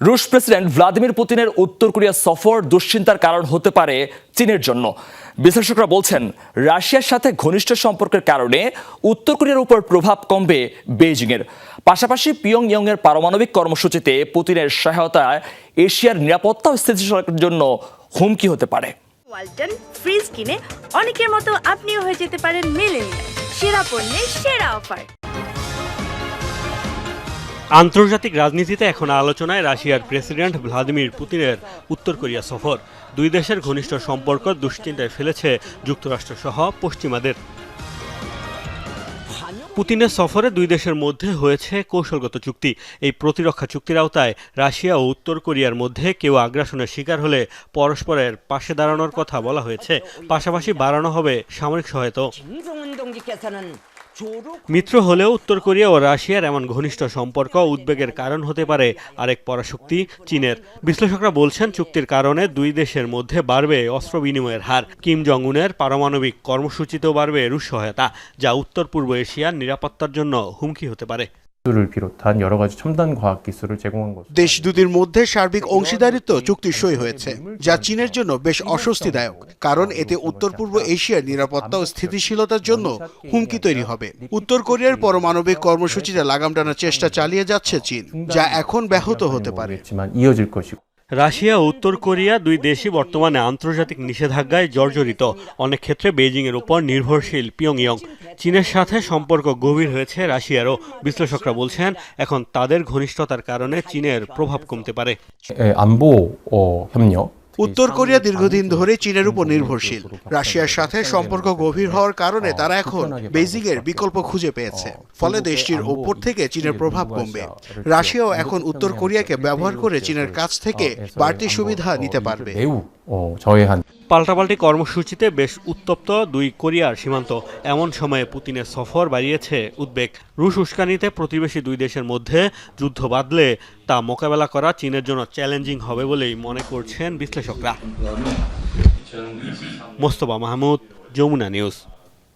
রুশ president Vladimir পুতিনের উত্তর কোরিয়া সফর দুশ্চিন্তার কারণ হতে পারে চীনের জন্য। বিশ্লেষকরা বলছেন, রাশিয়ার সাথে ঘনিষ্ঠ সম্পর্কের কারণে উত্তর কোরিয়ার উপর প্রভাব কমবে বেইজিংয়ের। পাশাপাশি পিয়ং এর পারমাণবিক কর্মসূচিতে পুতিনের সহায়তায় এশিয়ার নিরাপত্তা ও স্থিতিশীলতার জন্য হুমকি হতে পারে। ওয়ালটন, ফ্রিজ কিনে অনেকের মতো আপনিও হয়ে যেতে পারেন সেরা পণ্যের সেরা অফার। আন্তর্জাতিক রাজনীতিতে এখন আলোচনায় রাশিয়ার প্রেসিডেন্ট ভ্লাদিমির পুতিনের উত্তর কোরিয়া সফর। দুই দেশের ঘনিষ্ঠ সম্পর্ক দুশ্চিন্তায় ফেলেছে যুক্তরাষ্ট্র সহ পশ্চিমাদের। পুতিনের সফরে দুই দেশের মধ্যে হয়েছে কৌশলগত চুক্তি। এই প্রতিরক্ষা চুক্তির আওতায় রাশিয়া ও উত্তর কোরিয়ার মধ্যে কেউ আগ্রাসনের শিকার হলে পরস্পরের পাশে দাঁড়ানোর কথা বলা হয়েছে। পাশাপাশি বাড়ানো হবে সামরিক সহায়তা মিত্র হলেও উত্তর কোরিয়া ও রাশিয়ার এমন ঘনিষ্ঠ সম্পর্ক উদ্বেগের কারণ হতে পারে, আরেক পরাশক্তি চীনের। বিশ্লেষকরা বলছেন, চুক্তির কারণে দুই দেশের মধ্যে বাড়বে অস্ত্র বিনিময়ের হার। কিম জং উনের পারমাণবিক কর্মসূচিতেও বাড়বে রুশ সহায়তা, যা উত্তর পূর্ব এশিয়ার নিরাপত্তার জন্য হুমকি হতে পারে। 기술을 비롯한 여러 가지 첨단 과학 기술을 제공한 것으로 দেশ দুটির মধ্যে সার্বিক অংশীদারিত্ব চুক্তি সই হয়েছে যা চীনের জন্য বেশ অস্বস্তিদায়ক কারণ এতে উত্তর পূর্ব এশিয়ার নিরাপত্তা ও স্থিতিশীলতার জন্য হুমকি তৈরি হবে উত্তর কোরিয়ার পারমাণবিক কর্মসূচিতে লাগাম টানার চেষ্টা চালিয়ে যাচ্ছে চীন যা এখন ব্যাহত হতে পারে রাশিয়া উত্তর কোরিয়া দুই দেশই বর্তমানে আন্তর্জাতিক নিষেধাজ্ঞায় জর্জরিত। অনেক ক্ষেত্রে বেজিংয়ের উপর নির্ভরশীল পিয়ংইয়ং। চীনের সাথে সম্পর্ক গভীর হয়েছে রাশিয়ারও, বিশ্লেষকরা বলছেন, এখন তাদের ঘনিষ্ঠতার কারণে চীনের প্রভাব কমতে পারে। আম্বো ও উত্তর কোরিয়া দীর্ঘদিন ধরে চীনের উপর নির্ভরশীল। রাশিয়ার সাথে সম্পর্ক গভীর হওয়ার কারণে তারা এখন বেজিং এর বিকল্প খুঁজে পেয়েছে। ফলে দেশটির ওপর থেকে চীনের প্রভাব কমবে। রাশিয়াও এখন উত্তর কোরিয়াকে ব্যবহার করে চীনের কাছ থেকে বাড়তি সুবিধা নিতে পারবে। পাল্টাপাল্টি কর্মসূচিতে বেশ উত্তপ্ত দুই কোরিয়ার সীমান্ত। এমন সময়ে পুতিনের সফর বাড়িয়েছে উদ্বেগ। রুশ উস্কানিতে প্রতিবেশী দুই দেশের মধ্যে যুদ্ধ বাঁধলে তা মোকাবেলা করা চীনের জন্য চ্যালেঞ্জিং হবে বলেই মনে করছেন বিশ্লেষকরা। মোস্তফা মাহমুদ, যমুনা নিউজ।